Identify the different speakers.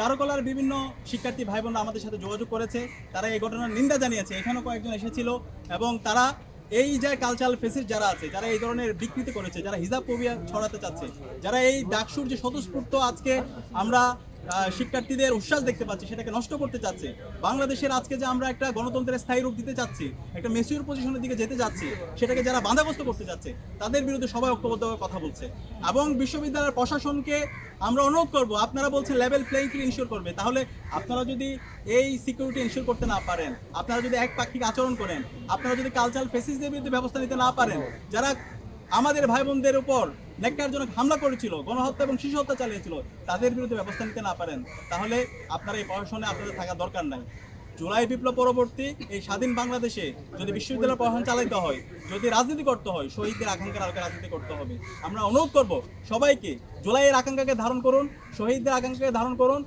Speaker 1: চারুকলার বিভিন্ন শিক্ষার্থী ভাই বোনরা আমাদের সাথে যোগাযোগ করেছে। তারা এই ঘটনার নিন্দা জানিয়েছে। এখানেও কয়েকজন এসেছিল এবং তারা এই যে কালচারাল ফেসিস যারা আছে, যারা এই ধরনের বিকৃতি করেছে, যারা হিজাব কবিয়া ছড়াতে চাচ্ছে, যারা এই ডাকসুর যে স্বতঃস্ফূর্ত আজকে আমরা শিক্ষার্থীদের উচ্ছ্বাস দেখতে পাচ্ছি, সেটাকে নষ্ট করতে চাচ্ছে। বাংলাদেশের আজকে যে আমরা একটা গণতন্ত্রের স্থায়ী রূপ দিতে চাচ্ছি, একটা মেসিউর পজিশনের দিকে যেতে যাচ্ছি সেটাকে যারা বাধাগ্রস্ত করতে যাচ্ছে তাদের বিরুদ্ধে সবাই ঐক্যবদ্ধভাবে কথা বলছে। এবং বিশ্ববিদ্যালয়ের প্রশাসনকে আমরা অনুরোধ করব, আপনারা বলছেন লেভেল প্লেইং ফিল্ড ইনশিওর করবে, তাহলে আপনারা যদি এই সিকিউরিটি ইনশিওর করতে না পারেন, আপনারা যদি এক পাক্ষিক আচরণ করেন, আপনারা যদি কালচারাল ফেসিসদের বিরুদ্ধে ব্যবস্থা নিতে না পারেন, যারা আমাদের ভাই বোনদের উপর ন্যাক্কারজনক হামলা করেছিল, গণহত্যা এবং শিশু হত্যা চালিয়েছিল, তাদের বিরুদ্ধে ব্যবস্থা নিতে না পারেন, তাহলে আপনার এই প্রশাসনে আপনাদের থাকা দরকার নাই। জুলাই বিপ্লব পরবর্তী এই স্বাধীন বাংলাদেশে যদি বিশ্ববিদ্যালয় প্রশাসন চালাইতে হয়, যদি রাজনীতি করতে হয়, শহীদদের আকাঙ্ক্ষার আলোকে রাজনীতি করতে হবে। আমরা অনুরোধ করব সবাইকে জুলাইয়ের আকাঙ্ক্ষাকে ধারণ করুন, শহীদদের আকাঙ্ক্ষাকে ধারণ করুন